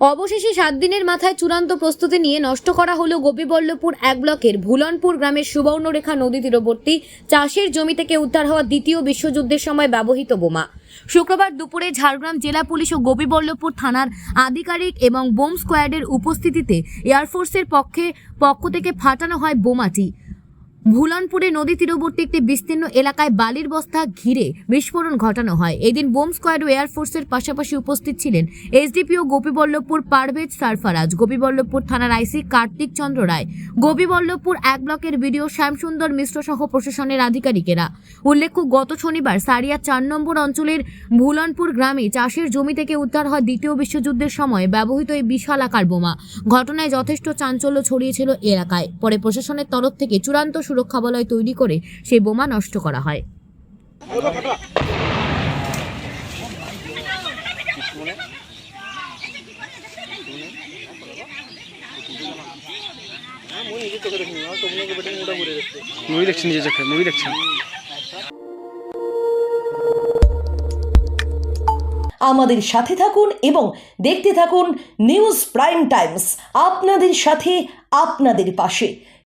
অবশেষে সাত দিনের মাথায় চূড়ান্ত প্রস্তুতি নিয়ে নষ্ট করা হলো গোপীবল্লভপুর এক ব্লকের ভুলনপুর গ্রামের সুবর্ণরেখা নদী তীরবর্তী চাষের জমি থেকে উদ্ধার হওয়া দ্বিতীয় বিশ্বযুদ্ধের সময় ব্যবহৃত বোমা। শুক্রবার দুপুরে ঝাড়গ্রাম জেলা পুলিশ ও গোপীবল্লভপুর থানার আধিকারিক এবং বোম স্কোয়াডের উপস্থিতিতে এয়ারফোর্সের পক্ষে পক্ষ থেকে ফাটানো হয় বোমাটি। ভুলনপুরে নদী তীরবর্তী একটি বিস্তীর্ণ এলাকায় বালির বস্তা ঘিরে বিস্ফোরণ ঘটানো হয়। এদিন বোম স্কোয়াড ও এয়ারফোর্সের পাশাপাশি উপস্থিত ছিলেন এসডিপিও গোপীবল্লভপুর পারভেজ সারফারাজ, গোপীবল্লভপুর থানার আইসি কার্তিক চন্দ্র রায়, গোপীবল্লভপুর এক ব্লকের বিডিও শ্যামসুন্দর মিশ্র সহ প্রশাসনের আধিকারিকেরা। উল্লেখ্য, গত শনিবার সারিয়া চার নম্বর অঞ্চলের ভুলনপুর গ্রামে চাষের জমি থেকে উদ্ধার হয় দ্বিতীয় বিশ্বযুদ্ধের সময় ব্যবহৃত এই বিশাল আকার বোমা। ঘটনায় যথেষ্ট চাঞ্চল্য ছড়িয়েছিল এলাকায়। পরে প্রশাসনের তরফ থেকে চূড়ান্ত সুরক্ষা বলয় তৈরি করে সেই বোমা নষ্ট করা হয়। মুভি দেখছেন নিজে চোখে মুভি দেখছেন? আমাদের সাথে থাকুন এবং দেখতে থাকুন নিউজ প্রাইম টাইমস আপনাদের সাথে আপনাদের পাশে।